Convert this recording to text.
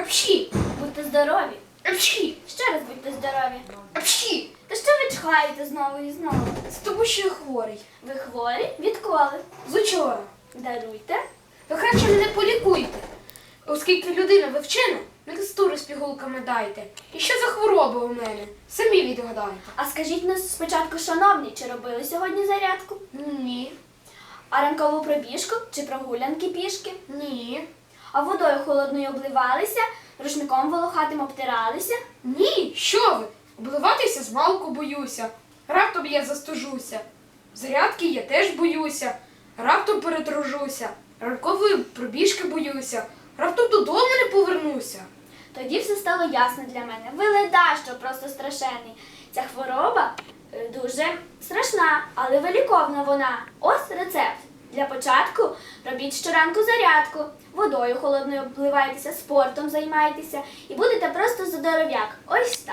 Апші! Будьте здорові. Апші! Ще раз будьте здорові. Апші! Та що ви чхаєте знову і знову? Це тому, що я хворий. Ви хворі? Відколи? З учора. Даруйте. Ви краще мене полікуйте. Оскільки людина ви вчена, мікстури з пігулками дайте. І що за хвороба у мене? Самі відгадайте. А скажіть нас спочатку, шановні, чи робили сьогодні зарядку? Ні. А ранкову пробіжку чи прогулянки пішки? Ні. А водою холодною обливалися, рушником волохатим обтиралися? Ні. Що ви? Обливатися з валку боюся. Раптом я застужуся. Зарядки я теж боюся. Раптом перетружуся. Ранкової пробіжки боюся. Раптом додому не повернуся. Тоді все стало ясно для мене. Ви леда, що просто страшенний. Ця хвороба е, дуже страшна, але виліковна вона. Ось рецепт. Для початку робіть щоранку зарядку, водою холодною обливайтеся, спортом займайтеся і будете просто здоров'як. Ось